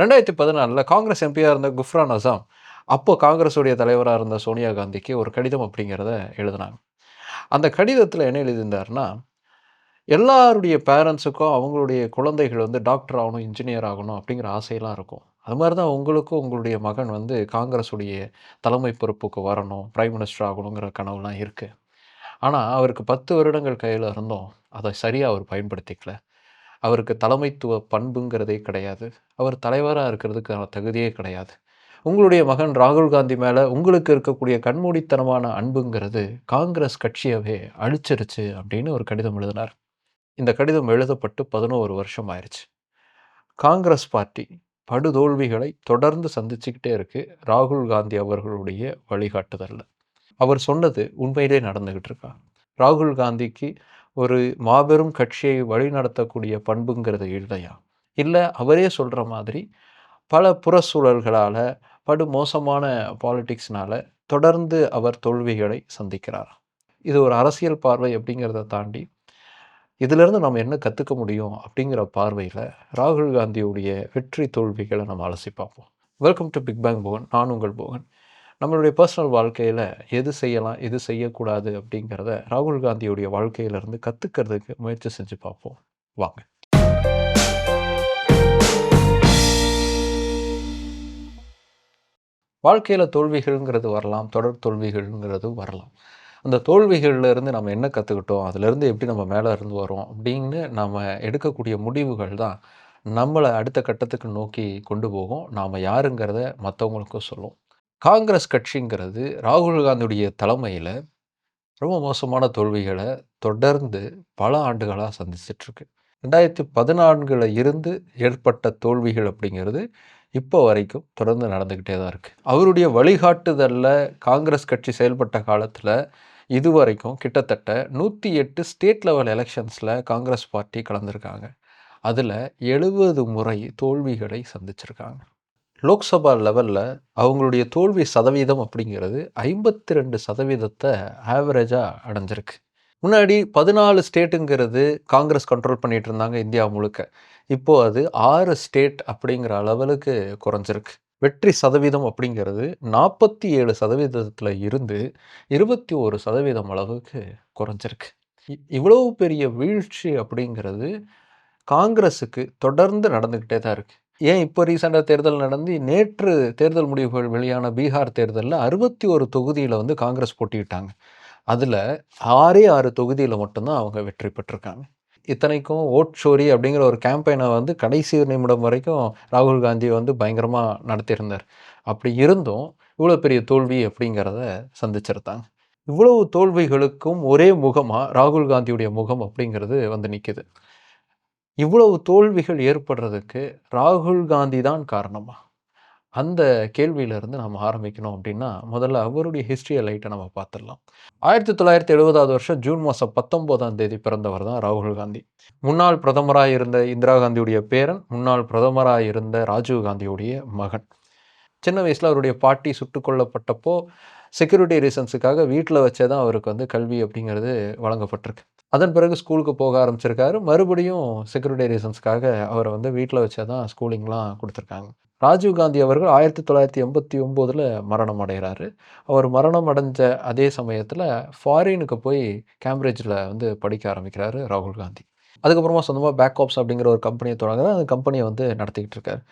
ரெண்டாயிரத்தி பதினாலில் காங்கிரஸ் எம்பியாக இருந்த குஃப்ரான் அசாம் அப்போ காங்கிரஸுடைய தலைவராக இருந்த சோனியா காந்திக்கு ஒரு கடிதம் அப்படிங்கிறத எழுதினாங்க. அந்த கடிதத்தில் என்ன எழுதியிருந்தாருன்னா எல்லாருடைய பேரண்ட்ஸுக்கும் அவங்களுடைய குழந்தைகள் வந்து டாக்டர் ஆகணும் இன்ஜினியர் ஆகணும் அப்படிங்கிற ஆசையெல்லாம் இருக்கும். அது மாதிரி தான் உங்களுக்கும் உங்களுடைய மகன் வந்து காங்கிரஸுடைய தலைமை பொறுப்புக்கு வரணும் பிரைம் மினிஸ்டர் ஆகணுங்கிற கனவுலாம் இருக்குது ஆனால் அவருக்கு பத்து வருடங்கள் கையில் இருந்தோம் அதை சரியாக அவர் பயன்படுத்திக்கல. அவருக்கு தலைமைத்துவ பண்புங்கிறதே கிடையாது. அவர் தலைவராக இருக்கிறதுக்கான தகுதியே கிடையாது. உங்களுடைய மகன் ராகுல் காந்தி மேலே உங்களுக்கு இருக்கக்கூடிய கண்மூடித்தனமான அன்புங்கிறது காங்கிரஸ் கட்சியவே அழிச்சிருச்சு அப்படின்னு ஒரு கடிதம் எழுதினார். இந்த கடிதம் எழுதப்பட்டு பதினோரு வருஷம் ஆயிடுச்சு காங்கிரஸ் பார்ட்டி படுதோல்விகளை தொடர்ந்து சந்திச்சுக்கிட்டே இருக்கு ராகுல் காந்தி அவர்களுடைய வழிகாட்டுதலில். அவர் சொன்னது உண்மையிலே நடந்துக்கிட்டு இருக்கா? ராகுல் காந்திக்கு ஒரு மாபெரும் கட்சியை வழிநடத்தக்கூடிய பண்புங்கிறது இல்லையா இல்லை அவரே சொல்கிற மாதிரி பல புற சூழல்களால் படு மோசமான பாலிட்டிக்ஸ்னால் தொடர்ந்து அவர் தோல்விகளை சந்திக்கிறார். இது ஒரு அரசியல் பார்வை அப்படிங்கிறத தாண்டி இதிலிருந்து நம்ம என்ன கற்றுக்க முடியும் அப்படிங்கிற பார்வையில் ராகுல் காந்தியுடைய வெற்றி தோல்விகளை நம்ம அலசி பார்ப்போம். Welcome to Big Bang Bogan நான் உங்கள் போகன் நம்மளுடைய பர்சனல் வாழ்க்கையில் எது செய்யலாம் எது செய்யக்கூடாது அப்படிங்கிறத ராகுல் காந்தியுடைய வாழ்க்கையிலேருந்து கற்றுக்கிறதுக்கு முயற்சி செஞ்சு பார்ப்போம். வாங்க. வாழ்க்கையில் தோல்விகள்ங்கிறது வரலாம் தொடர் தோல்விகள்ங்கிறது வரலாம். அந்த தோல்விகள்லேருந்து நம்ம என்ன கற்றுக்கிட்டோம் அதுலேருந்து எப்படி நம்ம மேலே இருந்து வரோம் அப்படின்னு நம்ம எடுக்கக்கூடிய முடிவுகள் தான் நம்மளை அடுத்த கட்டத்துக்கு நோக்கி கொண்டு போகும். நாம் யாருங்கிறத மற்றவங்களுக்கும் சொல்லும். காங்கிரஸ் கட்சிங்கிறது ராகுல் காந்தியுடைய தலைமையில் ரொம்ப மோசமான தோல்விகளை தொடர்ந்து பல ஆண்டுகளாக சந்திச்சிட்ருக்கு. ரெண்டாயிரத்தி பதினான்கில் இருந்து ஏற்பட்ட தோல்விகள் அப்படிங்கிறது இப்போ வரைக்கும் தொடர்ந்து நடந்துக்கிட்டே தான் இருக்குது அவருடைய வழிகாட்டுதலில் காங்கிரஸ் கட்சி செயல்பட்ட காலத்தில் இதுவரைக்கும் கிட்டத்தட்ட நூற்றி எட்டு ஸ்டேட் லெவல் எலெக்ஷன்ஸில் காங்கிரஸ் பார்ட்டி கலந்துருக்காங்க. அதில் எழுபது முறை தோல்விகளை சந்திச்சிருக்காங்க. லோக்சபா லெவலில் அவங்களுடைய தோல்வி சதவீதம் அப்படிங்கிறது ஐம்பத்தி ரெண்டு சதவீதத்தை ஆவரேஜாக அடைஞ்சிருக்கு. முன்னாடி பதினாலு ஸ்டேட்டுங்கிறது காங்கிரஸ் கண்ட்ரோல் பண்ணிகிட்டு இருந்தாங்க இந்தியா முழுக்க. இப்போது அது ஆறு ஸ்டேட் அப்படிங்கிற அளவுக்கு குறைஞ்சிருக்கு. வெற்றி சதவீதம் அப்படிங்கிறது நாற்பத்தி ஏழு சதவீதத்தில் இருந்து இருபத்தி ஒரு சதவீதம் அளவுக்கு குறைஞ்சிருக்கு. இவ்வளவு பெரிய வீழ்ச்சி அப்படிங்கிறது காங்கிரஸுக்கு தொடர்ந்து நடந்துக்கிட்டே தான் இருக்குது ஏன் இப்போ ரீசெண்டாக தேர்தல் நடந்து நேற்று தேர்தல் முடிவுகள் வெளியான பீகார் தேர்தலில் அறுபத்தி ஒரு தொகுதியில் வந்து காங்கிரஸ் போட்டியிட்டாங்க. அதில் ஆறே ஆறு தொகுதியில் மட்டும்தான் அவங்க வெற்றி பெற்றிருக்காங்க. இத்தனைக்கும் ஓட் ஷோரி அப்படிங்கிற ஒரு கேம்பெயினை வந்து கடைசி நிமிடம் வரைக்கும் ராகுல் காந்தி வந்து பயங்கரமாக நடத்தியிருந்தார். அப்படி இருந்தும் இவ்வளோ பெரிய தோல்வி அப்படிங்கிறத சந்திச்சிருந்தாங்க. இவ்வளவு தோல்விகளுக்கும் ஒரே முகமாக ராகுல் காந்தியுடைய முகம் அப்படிங்கிறது வந்து நிற்கிது இவ்வளவு தோல்விகள் ஏற்படுறதுக்கு ராகுல் காந்தி தான் காரணமா? அந்த கேள்வியிலேருந்து நம்ம ஆரம்பிக்கணும் அப்படின்னா முதல்ல அவருடைய ஹிஸ்ட்ரியை லைட்டை நம்ம பார்த்துடலாம். ஆயிரத்தி தொள்ளாயிரத்தி எழுபதாவது வருஷம் ஜூன் மாதம் பத்தொம்போதாம் தேதி பிறந்தவர் தான் ராகுல் காந்தி. முன்னாள் பிரதமராக இருந்த இந்திரா காந்தியுடைய பேரன் முன்னாள் பிரதமராக இருந்த ராஜீவ் காந்தியுடைய மகன். சின்ன வயசில் அவருடைய பாட்டி சுட்டு கொல்லப்பட்டப்போ செக்யூரிட்டி ரீசன்ஸுக்காக வீட்டில் வச்சே தான் அவருக்கு வந்து கல்வி அப்படிங்கிறது வழங்கப்பட்டிருக்கு. அதன் பிறகு ஸ்கூலுக்கு போக ஆரம்பிச்சிருக்காரு. மறுபடியும் செக்யூரிட்டி ரீசன்ஸ்க்காக அவரை வந்து வீட்டில் வச்சே தான் ஸ்கூலிங்லாம் கொடுத்துருக்காங்க ராஜீவ்காந்தி அவர்கள் ஆயிரத்தி தொள்ளாயிரத்தி எண்பத்தி ஒம்போதில் மரணம் அடைகிறாரு. அவர் மரணம் அடைஞ்ச அதே சமயத்தில் ஃபாரினுக்கு போய் கேம்பிரிட்ஜில் வந்து படிக்க ஆரம்பிக்கிறாரு ராகுல் காந்தி. அதுக்கப்புறமா சொந்தமாக பேக் ஆப்ஸ் அப்படிங்கிற ஒரு கம்பெனியை தொடங்குறாரு அந்த கம்பெனியை வந்து நடத்திக்கிட்டு இருக்காரு.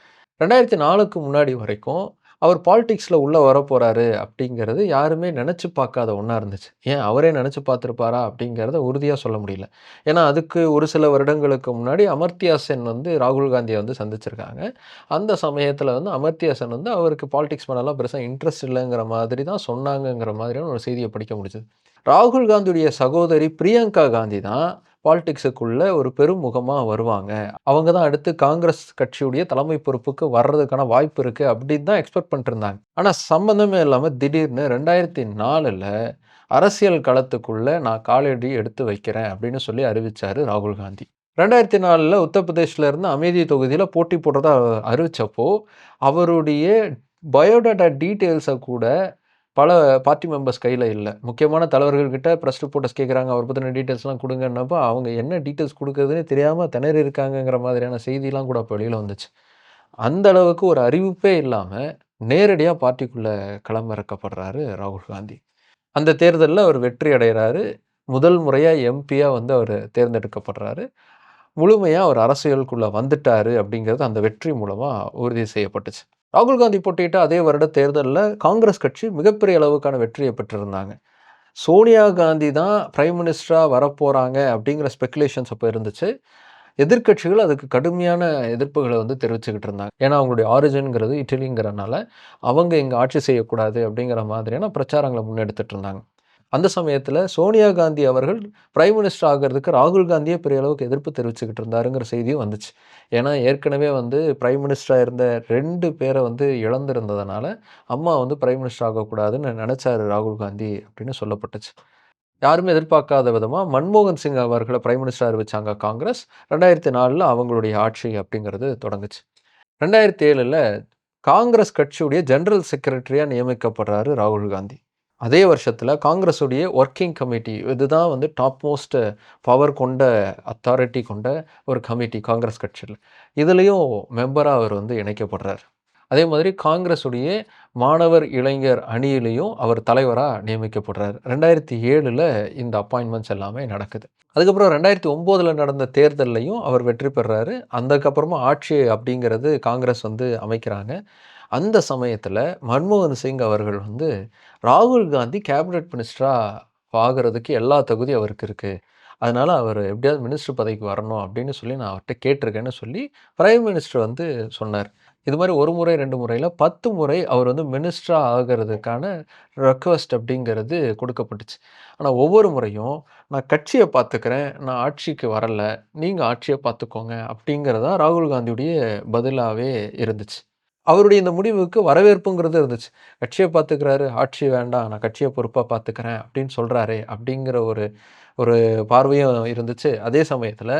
ரெண்டாயிரத்தி நாலுக்கு முன்னாடி வரைக்கும் அவர் பாலிடிக்ஸில் உள்ளே வரப்போகிறாரு அப்படிங்கிறது யாருமே நினச்சி பார்க்காத ஒன்றா இருந்துச்சு. ஏன்? அவரே நினச்சி பார்த்துருப்பாரா அப்படிங்கிறத உறுதியாக சொல்ல முடியல. ஏன்னா அதுக்கு ஒரு சில வருடங்களுக்கு முன்னாடி அமர்த்தியா சென் வந்து ராகுல் காந்தியை வந்து சந்திச்சிருக்காங்க. அந்த சமயத்தில் வந்து அமர்த்தியா சென் வந்து அவருக்கு பாலிடிக்ஸ் மேலெல்லாம் பெருசாக இன்ட்ரெஸ்ட் இல்லைங்கிற மாதிரி தான் சொன்னாங்கங்கிற மாதிரியான ஒரு செய்தியை படிக்க முடிஞ்சது. ராகுல் காந்தியுடைய சகோதரி பிரியங்கா காந்தி தான் பாலிடிக்ஸுக்குள்ள ஒரு பெருமுகமாக வருவாங்க. அவங்க தான் அடுத்து காங்கிரஸ் கட்சியுடைய தலைமை பொறுப்புக்கு வர்றதுக்கான வாய்ப்பு இருக்குது அப்படின்னு தான் எக்ஸ்பெக்ட் பண்ணிட்டு இருந்தாங்க. ஆனால் சம்மந்தமே இல்லாமல் திடீர்னு ரெண்டாயிரத்தி நாலில் அரசியல் களத்துக்குள்ளே நான் காலடி எடுத்து வைக்கிறேன் அப்படின்னு சொல்லி அறிவித்தார் ராகுல் காந்தி. ரெண்டாயிரத்தி நாலில் உத்தரப்பிரதேசில் அமைதி அமேதி தொகுதியில் போட்டி போடுறதா அறிவித்தப்போ அவருடைய பயோடாட்டா டீட்டெயில்ஸை கூட பல பார்ட்டி மெம்பர்ஸ் கையில் இல்லை. முக்கியமான தலைவர்கள்கிட்ட ப்ரெஸ் ரிப்போர்ட்டர்ஸ் கேட்குறாங்க அவரை பற்றின டீட்டெயில்ஸ்லாம் கொடுங்கன்னப்போ அவங்க என்ன டீட்டெயில்ஸ் கொடுக்குறதுன்னு தெரியாமல் திணறி இருக்காங்கங்கிற மாதிரியான செய்திலாம் கூட இப்போ வெளியில் வந்துச்சு. அந்த அளவுக்கு ஒரு அறிவிப்பே இல்லாமல் நேரடியாக பார்ட்டிக்குள்ளே களமிறக்கப்படுறாரு ராகுல் காந்தி. அந்த தேர்தலில் அவர் வெற்றி அடைகிறாரு முதல் முறையாக எம்பியாக வந்து அவர் தேர்ந்தெடுக்கப்படுறாரு. முழுமையாக அவர் அரசியலுக்குள்ளே வந்துட்டார் அப்படிங்கிறது அந்த வெற்றி மூலமாக உறுதி செய்யப்பட்டுச்சு. ராகுல் காந்தி போட்டியிட்ட அதே வருட தேர்தலில் காங்கிரஸ் கட்சி மிகப்பெரிய அளவுக்கான வெற்றியை பெற்றிருந்தாங்க. சோனியா காந்தி தான் பிரைம் மினிஸ்டராக வரப்போகிறாங்க அப்படிங்கிற ஸ்பெக்குலேஷன்ஸ் அப்போ இருந்துச்சு. எதிர்கட்சிகள் அதுக்கு கடுமையான எதிர்ப்புகளை வந்து தெரிவிச்சுக்கிட்டு இருந்தாங்க. ஏன்னா அவங்களுடைய ஆரிஜின்ங்கிறது இட்டலிங்கிறனால அவங்க இங்கே ஆட்சி செய்யக்கூடாது அப்படிங்கிற மாதிரியான பிரச்சாரங்களை முன்னெடுத்துட்டு இருந்தாங்க. அந்த சமயத்தில் சோனியா காந்தி அவர்கள் பிரைம் மினிஸ்டர் ஆகிறதுக்கு ராகுல் காந்தியே பெரிய அளவுக்கு எதிர்ப்பு தெரிவிச்சுக்கிட்டு இருந்தாருங்கிற செய்தியும் வந்துச்சு. ஏன்னா ஏற்கனவே வந்து பிரைம் மினிஸ்டராக இருந்த ரெண்டு பேரை வந்து இழந்திருந்ததுனால அம்மா வந்து பிரைம் மினிஸ்டர் ஆகக்கூடாதுன்னு நினச்சாரு ராகுல் காந்தி அப்படின்னு சொல்லப்பட்டுச்சு. யாருமே எதிர்பார்க்காத விதமாக மன்மோகன் சிங் அவர்களை பிரைம் மினிஸ்டர் அறிவிச்சாங்க காங்கிரஸ். ரெண்டாயிரத்தி நாலில் அவங்களுடைய ஆட்சி அப்படிங்கிறது தொடங்குச்சு. ரெண்டாயிரத்தி ஏழில் காங்கிரஸ் கட்சியுடைய ஜெனரல் செக்ரட்டரியாக நியமிக்கப்படுறாரு ராகுல் காந்தி. அதே வருஷத்தில் காங்கிரஸுடைய ஒர்க்கிங் கமிட்டி இதுதான் வந்து டாப் மோஸ்ட் பவர் கொண்ட அத்தாரிட்டி கொண்ட ஒரு கமிட்டி காங்கிரஸ் கட்சியில். இதுலேயும் மெம்பராக அவர் வந்து இணைக்கப்படுறார். அதே மாதிரி காங்கிரஸுடைய மாணவர் இளைஞர் அணியிலையும் அவர் தலைவராக நியமிக்கப்படுறார். ரெண்டாயிரத்தி ஏழில் இந்த அப்பாயின்மெண்ட்ஸ் எல்லாமே நடக்குது. அதுக்கப்புறம் ரெண்டாயிரத்தி ஒம்போதில் நடந்த தேர்தல்லையும் அவர் வெற்றி பெறாரு. அதுக்கப்புறமா ஆட்சி அப்படிங்கிறது காங்கிரஸ் வந்து அமைக்கிறாங்க. அந்த சமயத்தில் மன்மோகன் சிங் அவர்கள் வந்து ராகுல் காந்தி கேபினட் மினிஸ்டராக ஆகிறதுக்கு எல்லா தகுதி அவருக்கு இருக்குது அதனால் அவர் எப்படியாவது மினிஸ்டர் பதவிக்கு வரணும் அப்படின்னு சொல்லி நான் அவர்கிட்ட கேட்டிருக்கேன்னு சொல்லி பிரைம் மினிஸ்டர் வந்து சொன்னார். இது மாதிரி ஒரு முறை ரெண்டு முறையில் பத்து முறை அவர் வந்து மினிஸ்டராக ஆகிறதுக்கான ரெக்வஸ்ட் அப்படிங்கிறது கொடுக்கப்பட்டுச்சு. ஆனால் ஒவ்வொரு முறையும் நான் கட்சியை பார்த்துக்கிறேன் நான் ஆட்சிக்கு வரலை நீங்கள் ஆட்சியை பார்த்துக்கோங்க அப்படிங்கிறதா ராகுல் காந்தியுடைய பதிலாகவே இருந்துச்சு. அவருடைய இந்த முடிவுக்கு வரவேற்புங்கிறது இருந்துச்சு. கட்சியை பார்த்துக்கிறாரு ஆட்சி வேண்டாம் நான் கட்சியை பொறுப்பாக பார்த்துக்கிறேன் அப்படின்னு சொல்கிறாரு அப்படிங்கிற ஒரு ஒரு பார்வையும் இருந்துச்சு. அதே சமயத்தில்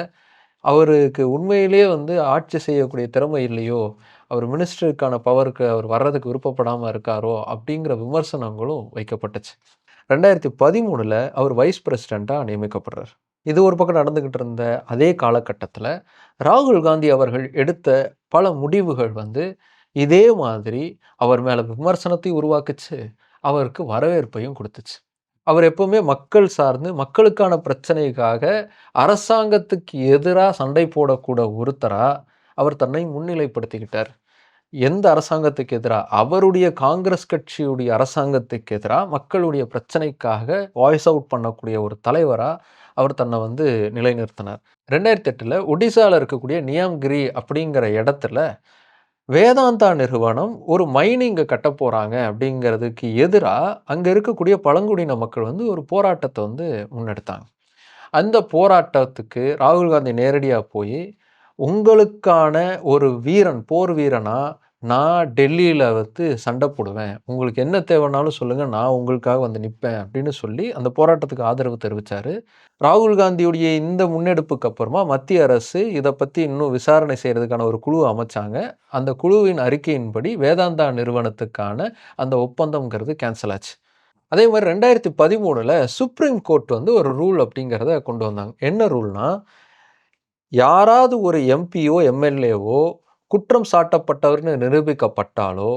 அவருக்கு உண்மையிலேயே வந்து ஆட்சி செய்யக்கூடிய திறமை இல்லையோ அவர் மினிஸ்டருக்கான பவருக்கு அவர் வர்றதுக்கு விருப்பப்படாமல் இருக்காரோ அப்படிங்கிற விமர்சனங்களும் வைக்கப்பட்டுச்சு. ரெண்டாயிரத்தி பதிமூணில் அவர் வைஸ் பிரசிடெண்ட்டாக நியமிக்கப்படுறார். இது ஒரு பக்கம் நடந்துக்கிட்டு இருந்த அதே காலகட்டத்தில் ராகுல் காந்தி அவர்கள் எடுத்த பல முடிவுகள் வந்து இதே மாதிரி அவர் மேலே விமர்சனத்தை உருவாக்குச்சு. அவருக்கு வரவேற்பையும் கொடுத்துச்சு. அவர் எப்பவுமே மக்கள் சார்ந்து மக்களுக்கான பிரச்சனைக்காக அரசாங்கத்துக்கு எதிராக சண்டை போடக்கூட ஒருத்தராக அவர் தன்னை முன்னிலைப்படுத்திக்கிட்டார். எந்த அரசாங்கத்துக்கு எதிராக அவருடைய காங்கிரஸ் கட்சியுடைய அரசாங்கத்துக்கு எதிராக மக்களுடைய பிரச்சனைக்காக வாய்ஸ் அவுட் பண்ணக்கூடிய ஒரு தலைவராக அவர் தன்னை வந்து நிலைநிறுத்தினார். ரெண்டாயிரத்தி எட்டில் ஒடிசாவில் இருக்கக்கூடிய நியாம்கிரி அப்படிங்கிற இடத்துல வேதாந்தா நிறுவனம் ஒரு மைனிங்கை கட்ட போகிறாங்க அப்படிங்கிறதுக்கு எதிராக அங்கே இருக்கக்கூடிய பழங்குடியின மக்கள் வந்து ஒரு போராட்டத்தை வந்து முன்னெடுத்தாங்க. அந்த போராட்டத்துக்கு ராகுல் காந்தி நேரடியாக போய் உங்களுக்கான ஒரு வீரன் போர் வீரனாக நான் டெல்லியில் வந்து சண்டை போடுவேன். உங்களுக்கு என்ன தேவைன்னாலும் சொல்லுங்கள் நான் உங்களுக்காக வந்து நிற்பேன் அப்படின்னு சொல்லி அந்த போராட்டத்துக்கு ஆதரவு தெரிவித்தார் ராகுல் காந்தியுடைய இந்த முன்னெடுப்புக்கு அப்புறமா மத்திய அரசு இதை பற்றி இன்னும் விசாரணை செய்கிறதுக்கான ஒரு குழு அமைச்சாங்க. அந்த குழுவின் அறிக்கையின்படி வேதாந்தா நிறுவனத்துக்கான அந்த ஒப்பந்தம்ங்கிறது கேன்சல் ஆச்சு. அதே மாதிரி ரெண்டாயிரத்தி பதிமூணில் சுப்ரீம் கோர்ட் வந்து ஒரு ரூல் அப்படிங்கிறத கொண்டு வந்தாங்க. என்ன ரூல்னால் யாராவது ஒரு எம்பியோ எம்எல்ஏவோ குற்றம் சாட்டப்பட்டவர்னு நிரூபிக்கப்பட்டாலோ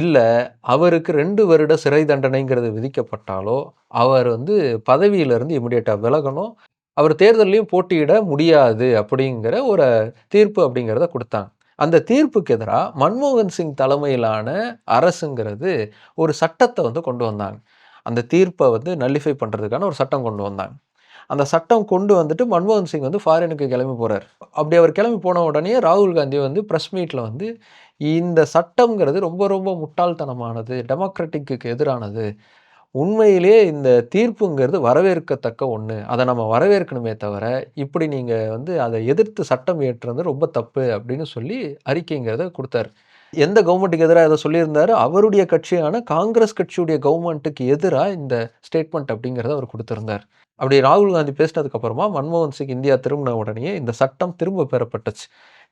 இல்லை அவருக்கு ரெண்டு வருட சிறை தண்டனைங்கிறது விதிக்கப்பட்டாலோ அவர் வந்து பதவியிலிருந்து இமிடியேட்டாக விலகணும். அவர் தேர்தலையும் போட்டியிட முடியாது அப்படிங்கிற ஒரு தீர்ப்பு அப்படிங்கிறத கொடுத்தாங்க. அந்த தீர்ப்புக்கு எதிராக மன்மோகன் சிங் தலைமையிலான அரசுங்கிறது ஒரு சட்டத்தை வந்து கொண்டு வந்தாங்க. அந்த தீர்ப்பை வந்து நல்லிஃபை பண்ணுறதுக்கான ஒரு சட்டம் கொண்டு வந்தாங்க. அந்த சட்டம் கொண்டு வந்துட்டு மன்மோகன் சிங் வந்து ஃபாரினுக்கு கிளம்பி போகிறார் அப்படி அவர் கிளம்பி போன உடனே ராகுல் காந்தி வந்து ப்ரெஸ் மீட்டில் வந்து இந்த சட்டம்ங்கிறது ரொம்ப ரொம்ப முட்டாள்தனமானது டெமோக்ராட்டிக்கு எதிரானது. உண்மையிலே இந்த தீர்ப்புங்கிறது வரவேற்கத்தக்க ஒன்று அதை நம்ம வரவேற்கணுமே தவிர இப்படி நீங்கள் வந்து அதை எதிர்த்து சட்டம் ஏற்றுறது ரொம்ப தப்பு அப்படின்னு சொல்லி அறிக்கைங்கிறத கொடுத்தாரு. எந்த கவர்மெண்ட்டுக்கு எதிராக இதை சொல்லியிருந்தாரு அவருடைய கட்சியான காங்கிரஸ் கட்சியுடைய கவர்மெண்ட்டுக்கு எதிராக இந்த ஸ்டேட்மெண்ட் அப்படிங்கிறத அவர் கொடுத்துருந்தார். அப்படி ராகுல் காந்தி பேசினதுக்கப்புறமா மன்மோகன் சிங் இந்தியா திரும்பின உடனே இந்த சட்டம் திரும்ப பெறப்பட்டுச்சு.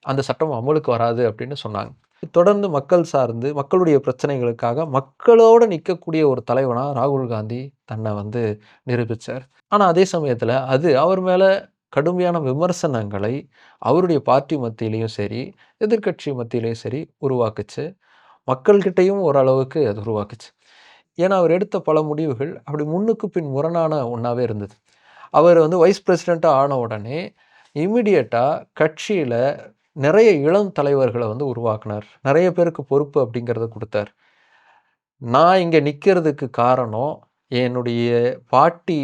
அந்த சட்டம் அமலுக்கு வராது அப்படின்னு சொன்னாங்க. தொடர்ந்து மக்கள் சார்ந்து மக்களுடைய பிரச்சனைகளுக்காக மக்களோடு நிற்கக்கூடிய ஒரு தலைவனாக ராகுல் காந்தி தன்னை வந்து நிரூபித்தார் ஆனால் அதே சமயத்தில் அது அவர் மேலே கடுமையான விமர்சனங்களை அவருடைய பார்ட்டி மத்தியிலையும் சரி, எதிர்க்கட்சி மத்தியிலையும் சரி உருவாக்குச்சு. மக்கள்கிட்டயும் ஓரளவுக்கு அது உருவாக்குச்சு. ஏன்னா, அவர் எடுத்த பல முடிவுகள் அப்படி முன்னுக்கு பின் முரணான ஒன்றாவே இருந்தது. அவர் வந்து வைஸ் பிரசிடெண்ட்டாக ஆன உடனே, இமிடியேட்டா கட்சியில் நிறைய இளம் தலைவர்களை வந்து உருவாக்குனார். நிறைய பேருக்கு பொறுப்பு அப்படிங்கிறத கொடுத்தார் நான் இங்கே நிற்கிறதுக்கு காரணம், என்னுடைய பாட்டி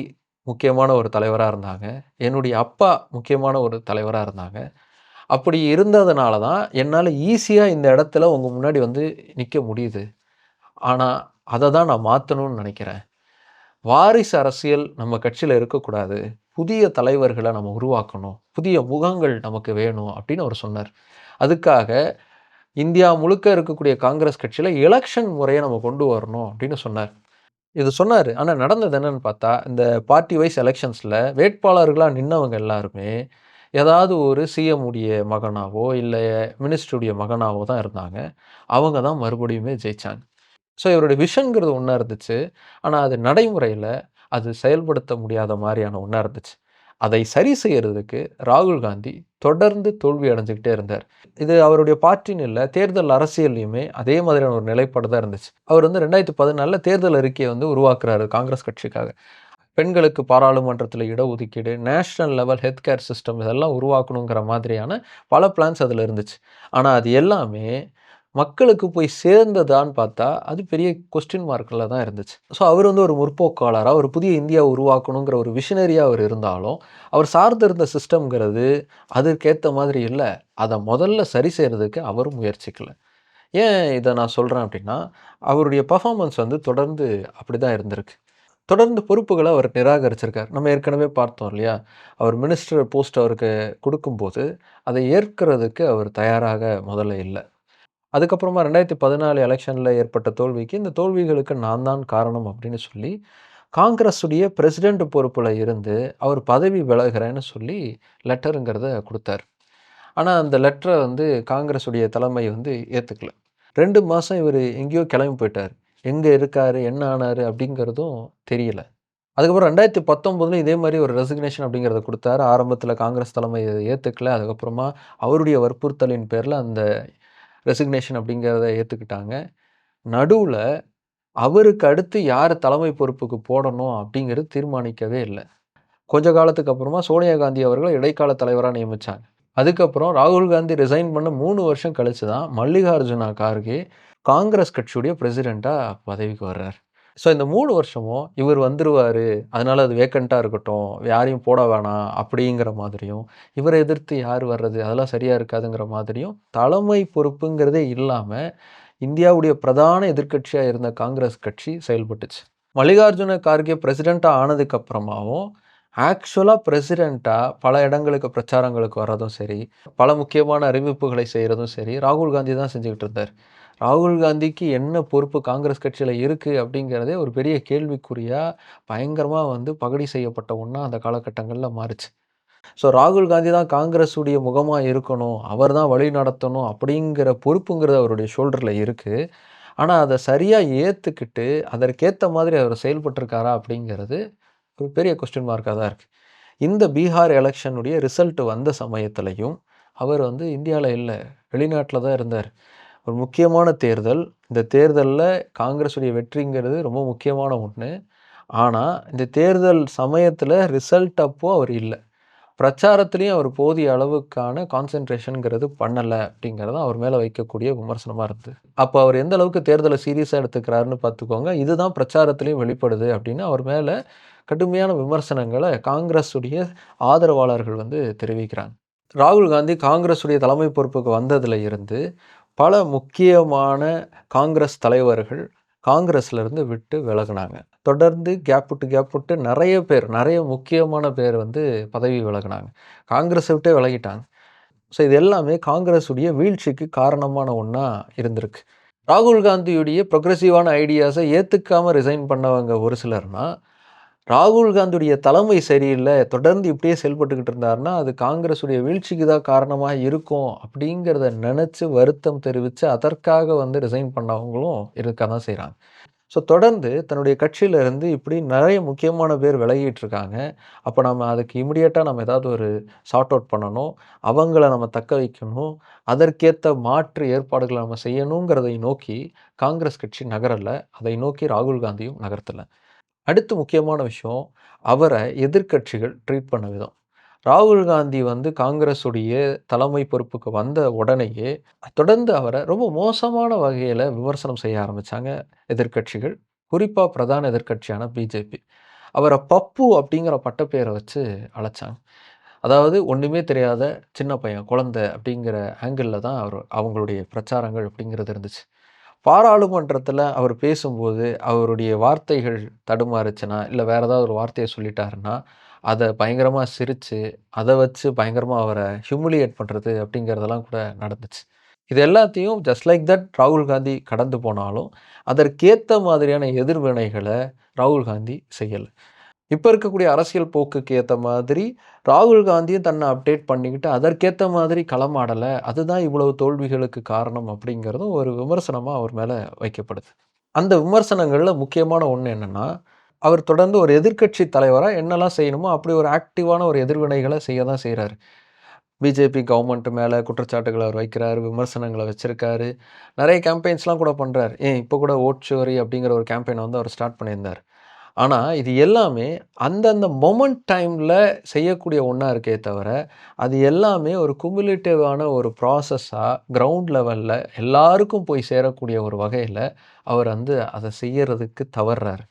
முக்கியமான ஒரு தலைவராக இருந்தாங்க. என்னுடைய அப்பா முக்கியமான ஒரு தலைவராக இருந்தாங்க. அப்படி இருந்ததுனால தான், என்னால் ஈஸியாக இந்த இடத்துல உங்கள் முன்னாடி வந்து நிற்க முடியுது. ஆனால் அதை தான் நான் மாற்றணும்னு நினைக்கிறேன் வாரிசு அரசியல் நம்ம கட்சியில் இருக்கக்கூடாது. புதிய தலைவர்களை நம்ம உருவாக்கணும். புதிய முகங்கள் நமக்கு வேணும் அப்படின்னு அவர் சொன்னார். அதுக்காக இந்தியா முழுக்க இருக்கக்கூடிய காங்கிரஸ் கட்சியில் எலக்ஷன் முறையை நம்ம கொண்டு வரணும் அப்படின்னு சொன்னார். இது சொன்னார் ஆனால் நடந்தது என்னென்னு பார்த்தா, இந்த பார்ட்டி வைஸ் எலெக்ஷன்ஸில் வேட்பாளர்களாக நின்னவங்க எல்லாருமே, ஏதாவது ஒரு சிஎம் உடைய மகனாவோ, இல்லை மினிஸ்டருடைய மகனாவோ தான் இருந்தாங்க. அவங்க தான் மறுபடியுமே ஜெயிச்சாங்க. ஸோ இவருடைய விஷன்ங்கிறது ஒன்றா இருந்துச்சு. ஆனால் அது நடைமுறையில் அது செயல்படுத்த முடியாத மாதிரியான ஒன்றா இருந்துச்சு. அதை சரி செய்யறதுக்கு ராகுல் காந்தி தொடர்ந்து தோல்வி அடைஞ்சிக்கிட்டே இருந்தார். இது அவருடைய பார்ட்டின்னு இல்லை தேர்தல் அரசியல்லையுமே அதே மாதிரியான ஒரு நிலைப்பாடு தான் இருந்துச்சு. அவர் வந்து 2014ல தேர்தல் அறிக்கையை வந்து உருவாக்குறாரு காங்கிரஸ் கட்சிக்காக. பெண்களுக்கு பாராளுமன்றத்தில் இடஒதுக்கீடு, national level health care system இதெல்லாம் உருவாக்கணுங்கிற மாதிரியான பல பிளான்ஸ் அதில் இருந்துச்சு. ஆனால் அது எல்லாமே மக்களுக்கு போய் சேர்ந்ததான்னு பார்த்தா, அது பெரிய கொஸ்டின் மார்க்கில் தான் இருந்துச்சு. ஸோ அவர் வந்து ஒரு முற்போக்காளராக ஒரு புதிய இந்தியாவை உருவாக்கணுங்கிற ஒரு விஷனரியாக அவர் இருந்தாலும், அவர் சார்ந்திருந்த சிஸ்டம்ங்கிறது அதற்கேற்ற மாதிரி இல்லை அதை முதல்ல சரி செய்கிறதுக்கு அவரும் முயற்சிக்கல. ஏன் இதை நான் சொல்கிறேன் அப்படின்னா, அவருடைய பர்ஃபாமன்ஸ் வந்து தொடர்ந்து அப்படிதான் இருந்திருக்கு. தொடர்ந்து பொறுப்புகளை அவர் நிராகரிச்சிருக்கார். நம்ம ஏற்கனவே பார்த்தோம் இல்லையா? அவர் மினிஸ்டர் போஸ்ட் அவருக்கு கொடுக்கும்போது அதை ஏற்கிறதுக்கு அவர் தயாராக முதல்ல இல்லை அதுக்கப்புறமா ரெண்டாயிரத்தி பதினாலு எலெக்ஷனில் ஏற்பட்ட தோல்விக்கு, இந்த தோல்விகளுக்கு நான் தான் காரணம் அப்படின்னு சொல்லி, காங்கிரஸுடைய பிரசிடெண்ட் பொறுப்பில் இருந்து அவர் பதவி விலகிறேன்னு சொல்லி லெட்டருங்கிறத கொடுத்தார் ஆனால் அந்த லெட்டரை வந்து காங்கிரஸுடைய தலைமை வந்து ஏற்றுக்கல ரெண்டு மாதம் இவர் எங்கேயோ கிளம்பி போயிட்டார் எங்கே இருக்கார் என்ன ஆனாரு? அப்படிங்கிறதும் தெரியல. அதுக்கப்புறம் 2019ல இதே மாதிரி ஒரு ரெசிக்னேஷன் அப்படிங்கிறத கொடுத்தாரு ஆரம்பத்தில் காங்கிரஸ் தலைமை ஏற்றுக்கல அதுக்கப்புறமா அவருடைய வற்புறுத்தலின் பேரில் அந்த ரெசிக்னேஷன் அப்படிங்கிறத ஏற்றுக்கிட்டாங்க நடுவில் அவருக்கு அடுத்து யார் தலைமை பொறுப்புக்கு போடணும் அப்படிங்கிறது தீர்மானிக்கவே இல்லை. கொஞ்ச காலத்துக்கு அப்புறமா சோனியா காந்தி அவர்களை இடைக்கால தலைவராக நியமித்தாங்க அதுக்கப்புறம் ராகுல் காந்தி ரிசைன் பண்ண மூணு வருஷம் கழிச்சு தான் மல்லிகார்ஜுனா கார்கே காங்கிரஸ் கட்சியுடைய பிரசிடெண்ட்டாக பதவிக்கு வர்றார். ஸோ இந்த மூணு வருஷமும் இவர் வந்துடுவார் அதனால் அது வேக்கண்ட்டாக இருக்கட்டும். யாரையும் போட வேணாம் அப்படிங்கிற மாதிரியும், இவரை எதிர்த்து யார் வர்றது? அதெல்லாம் சரியாக இருக்காதுங்கிற மாதிரியும், தலைமை பொறுப்புங்கிறதே இல்லாமல் இந்தியாவுடைய பிரதான எதிர்கட்சியாக இருந்த காங்கிரஸ் கட்சி செயல்பட்டுச்சு. மல்லிகார்ஜுன கார்கே பிரசிடெண்ட்டாக ஆனதுக்கப்புறமாவும் ஆக்சுவலாக பிரசிடெண்ட்டாக பல இடங்களுக்கு பிரச்சாரங்களுக்கு வர்றதும் சரி, பல முக்கியமான அறிவிப்புகளை செய்கிறதும் சரி, ராகுல் காந்தி தான் செஞ்சுக்கிட்டு இருந்தார். ராகுல் காந்திக்கு என்ன பொறுப்பு காங்கிரஸ் கட்சியில் இருக்குது அப்படிங்கிறதே ஒரு பெரிய கேள்விக்குறியாக பயங்கரமாக வந்து பகடி செய்யப்பட்ட ஒன்றா அந்த காலகட்டங்களில் மாறுச்சு. ஸோ ராகுல் காந்தி தான் காங்கிரஸுடைய முகமாக இருக்கணும். அவர் தான் வழி நடத்தணும் அப்படிங்கிற பொறுப்புங்கிறது அவருடைய ஷோல்டரில் இருக்குது ஆனால் அதை சரியாக ஏற்றுக்கிட்டு அதற்கேற்ற மாதிரி அவர் செயல்பட்டுருக்காரா அப்படிங்கிறது ஒரு பெரிய கொஸ்டின் மார்க்காக தான் இருக்குது இந்த பீகார் எலக்ஷனுடைய ரிசல்ட் வந்த சமயத்துலையும் அவர் வந்து இந்தியாவில் இல்லை வெளிநாட்டில் தான் இருந்தார். ஒரு முக்கியமான தேர்தல். இந்த தேர்தலில் காங்கிரஸுடைய வெற்றிங்கிறது ரொம்ப முக்கியமான ஒன்று ஆனால் இந்த தேர்தல் சமயத்தில் ரிசல்ட் அப்போ அவர் இல்லை பிரச்சாரத்துலேயும் அவர் போதிய அளவுக்கான கான்சென்ட்ரேஷனுங்கிறது பண்ணலை அப்படிங்கிறது அவர் மேலே வைக்கக்கூடிய விமர்சனமாக இருந்தது. அப்போ அவர் எந்த அளவுக்கு தேர்தலை சீரியஸாக எடுத்துக்கிறாருன்னு பார்த்துக்கோங்க. இதுதான் பிரச்சாரத்துலேயும் வெளிப்படுது அப்படின்னு அவர் மேலே கடுமையான விமர்சனங்களை காங்கிரஸுடைய ஆதரவாளர்கள் வந்து தெரிவிக்கிறாங்க. ராகுல் காந்தி காங்கிரஸுடைய தலைமை பொறுப்புக்கு வந்ததில் இருந்து, பல முக்கியமான காங்கிரஸ் தலைவர்கள் காங்கிரஸ்லேருந்து விட்டு விலகினாங்க தொடர்ந்து கேப் விட்டு கேப் விட்டு நிறைய பேர், நிறைய முக்கியமான பேர் வந்து பதவி விலகினாங்க காங்கிரஸை விட்டே விலகிட்டாங்க. ஸோ இது எல்லாமே காங்கிரஸுடைய வீழ்ச்சிக்கு காரணமான ஒன்றா இருந்திருக்கு. ராகுல் காந்தியுடைய ப்ரொக்ரெசிவான ஐடியாஸை ஏற்றுக்காமல் ரிசைன் பண்ணவங்க ஒரு சிலர்னால் ராகுல் காந்தியுடைய தலைமை சரியில்லை தொடர்ந்து இப்படியே செயல்பட்டுக்கிட்டு இருந்தாருன்னா, அது காங்கிரஸுடைய வீழ்ச்சிக்கு தான் காரணமாக இருக்கும் அப்படிங்கிறத நினச்சி வருத்தம் தெரிவித்து அதற்காக வந்து ரிசைன் பண்ணவங்களும் இருக்க தான் செய்கிறாங்க ஸோ தொடர்ந்து தன்னுடைய கட்சியிலேருந்து இப்படி நிறைய முக்கியமான பேர் விலகிட்டு இருக்காங்க. அப்போ நம்ம அதுக்கு இமிடியேட்டாக நம்ம ஏதாவது ஒரு சார்ட் அவுட் பண்ணணும். அவங்கள நம்ம தக்க வைக்கணும். அதற்கேற்ற மாற்று ஏற்பாடுகளை நம்ம செய்யணுங்கிறதை நோக்கி காங்கிரஸ் கட்சி நகரலை அதை நோக்கி ராகுல் காந்தியும் நகர்த்தலை அடுத்து முக்கியமான விஷயம், அவரை எதிர்க்கட்சிகள் ட்ரீட் பண்ண விதம். ராகுல் காந்தி வந்து காங்கிரஸுடைய தலைமை பொறுப்புக்கு வந்த உடனேயே, தொடர்ந்து அவரை ரொம்ப மோசமான வகையில் விமர்சனம் செய்ய ஆரம்பிச்சாங்க எதிர்க்கட்சிகள். குறிப்பாக பிரதான எதிர்க்கட்சியான பிஜேபி. அவரை பப்பு அப்படிங்கிற பட்டப்பெயர வச்சு அழைச்சாங்க. அதாவது ஒன்றுமே தெரியாத சின்ன பையன், குழந்தை அப்படிங்கிற ஆங்கிளில் தான் அவர் அவங்களுடைய பிரச்சாரங்கள் அப்படிங்கிறது இருந்துச்சு. பாராளுமன்றத்தில் அவர் பேசும்போது, அவருடைய வார்த்தைகள் தடுமாறுச்சுன்னா, இல்லை வேறு ஏதாவது ஒரு வார்த்தையை சொல்லிட்டாருன்னா, அதை பயங்கரமாக சிரித்து அதை வச்சு பயங்கரமாக அவரை ஹியூமிலியேட் பண்ணுறது அப்படிங்கிறதெல்லாம் கூட நடந்துச்சு. இது எல்லாத்தையும் ஜஸ்ட் லைக் தட் ராகுல் காந்தி கடந்து போனாலும், அதற்கேற்ற மாதிரியான எதிர்வினைகளை ராகுல் காந்தி செய்யலை இப்போ இருக்கக்கூடிய அரசியல் போக்குக்கு ஏற்ற மாதிரி ராகுல் காந்தியும் தன்னை அப்டேட் பண்ணிக்கிட்டு, அதற்கேற்ற மாதிரி களமாடலை அதுதான் இவ்வளவு தோல்விகளுக்கு காரணம் அப்படிங்கிறதும் ஒரு விமர்சனமாக அவர் மேலே வைக்கப்படுது. அந்த விமர்சனங்களில் முக்கியமான ஒன்று என்னென்னா அவர் தொடர்ந்து ஒரு எதிர்க்கட்சி தலைவராக என்னெல்லாம் செய்யணுமோ, அப்படி ஒரு ஆக்டிவான ஒரு எதிர்வினைகளை செய்ய தான் செய்கிறாரு பிஜேபி கவர்மெண்ட் மேலே குற்றச்சாட்டுகளை அவர் வைக்கிறாரு, விமர்சனங்களை வச்சுருக்காரு. நிறைய கேம்பெயின்ஸ்லாம் கூட பண்ணுறாரு ஏன் இப்போ கூட ஓட் சோரி அப்படிங்கிற ஒரு கேம்பெயின் வந்து அவர் ஸ்டார்ட் பண்ணியிருந்தார். ஆனால் இது எல்லாமே அந்தந்த மொமெண்ட் டைமில் செய்யக்கூடிய ஒன்றா இருக்கே தவிர, அது எல்லாமே ஒரு குமுலேட்டிவான ஒரு ப்ராசஸ்ஸாக கிரவுண்ட் லெவலில் எல்லாருக்கும் போய் சேரக்கூடிய ஒரு வகையில் அவர் வந்து அதை செய்யறதுக்கு தவறுறாரு.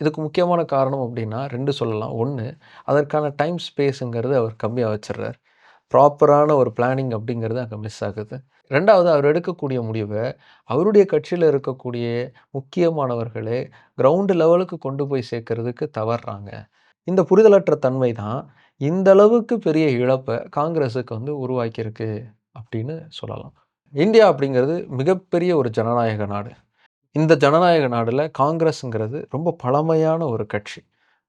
இதுக்கு முக்கியமான காரணம் அப்படின்னா ரெண்டு சொல்லலாம். ஒன்று அதற்கான டைம் ஸ்பேஸுங்கிறது அவர் கம்மியாக வச்சுர்றாரு. ப்ராப்பரான ஒரு பிளானிங் அப்படிங்கிறது அங்கே மிஸ் ஆகுது. ரெண்டாவது அவர் எடுக்கக்கூடிய முடிவை அவருடைய கட்சியில் இருக்கக்கூடிய முக்கியமானவர்களே கிரவுண்டு லெவலுக்கு கொண்டு போய் சேர்க்கறதுக்கு தவறுறாங்க. இந்த புரிதலற்ற தன்மை தான் இந்த அளவுக்கு பெரிய இழப்பை காங்கிரஸுக்கு வந்து உருவாக்கியிருக்கு அப்படின்னு சொல்லலாம். இந்தியா அப்படிங்கிறது மிகப்பெரிய ஒரு ஜனநாயக நாடு. இந்த ஜனநாயக நாடில் காங்கிரஸ்ங்கிறது ரொம்ப பழமையான ஒரு கட்சி.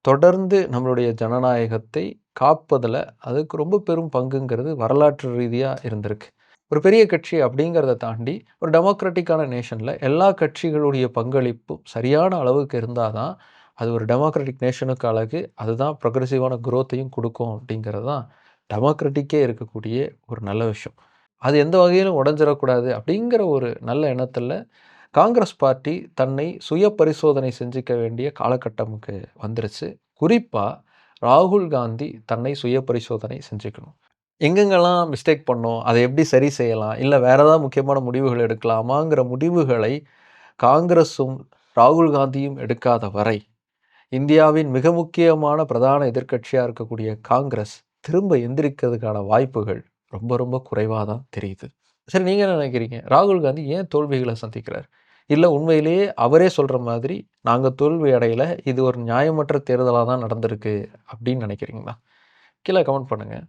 தொடர்ந்து நம்மளுடைய ஜனநாயகத்தை காப்பதில் அதுக்கு ரொம்ப பெரும் பங்குங்கிறது வரலாற்று ரீதியாக இருந்திருக்கு. ஒரு பெரிய கட்சி அப்படிங்கிறத தாண்டி, ஒரு டெமோக்ராட்டிக்கான நேஷனில் எல்லா கட்சிகளுடைய பங்களிப்பும் சரியான அளவுக்கு இருந்தால் தான், அது ஒரு டெமோக்ராட்டிக் நேஷனுக்கு அழகு. அதுதான் ப்ரொக்ரெசிவான குரோத்தையும் கொடுக்கும் அப்படிங்கிறது தான் டெமோக்ராட்டிக்கே இருக்கக்கூடிய ஒரு நல்ல விஷயம். அது எந்த வகையிலும் உடஞ்சிடக்கூடாது அப்படிங்கிற ஒரு நல்ல எண்ணத்தில் காங்கிரஸ் பார்ட்டி தன்னை சுய பரிசோதனை செஞ்சுக்க வேண்டிய காலகட்டமுக்கு வந்துருச்சு. குறிப்பாக ராகுல் காந்தி தன்னை சுய பரிசோதனை செஞ்சுக்கணும். எங்கெங்கெல்லாம் மிஸ்டேக் பண்ணோம், அதை எப்படி சரி செய்யலாம், இல்லை வேற ஏதாவது முக்கியமான முடிவுகள் எடுக்கலாமாங்கிற முடிவுகளை காங்கிரஸும், ராகுல் காந்தியும் எடுக்காத வரை, இந்தியாவின் மிக முக்கியமான பிரதான எதிர்க்கட்சியாக இருக்கக்கூடிய காங்கிரஸ் திரும்ப எந்திரிக்கிறதுக்கான வாய்ப்புகள் ரொம்ப ரொம்ப குறைவாக தான் தெரியுது. சரி நீங்கள் என்ன நினைக்கிறீங்க? ராகுல் காந்தி ஏன் தோல்விகளை சந்திக்கிறார்? இல்லை உண்மையிலேயே அவரே சொல்கிற மாதிரி, நாங்கள் தோல்வி அடையல. இது ஒரு நியாயமற்ற தேர்தலாக தான் நடந்திருக்கு அப்படின்னு நினைக்கிறீங்களா? கீழே கமெண்ட் பண்ணுங்கள்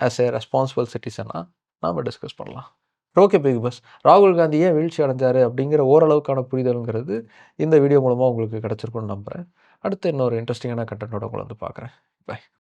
ஆஸ் ஏ ரெஸ்பான்சிபிள் சிட்டிசனாக நாம் டிஸ்கஸ் பண்ணலாம். ஓகே பிக் பஸ் ராகுல் காந்தி ஏன் வீழ்ச்சி அடைஞ்சார் அப்படிங்கிற ஓரளவுக்கான புரிதலுங்கிறது இந்த வீடியோ மூலமாக உங்களுக்கு கிடச்சிருக்குன்னு நம்புறேன். அடுத்து இன்னொரு இன்ட்ரெஸ்டிங்கான கண்டென்ட்டோட உங்களை வந்து பார்க்குறேன். பை.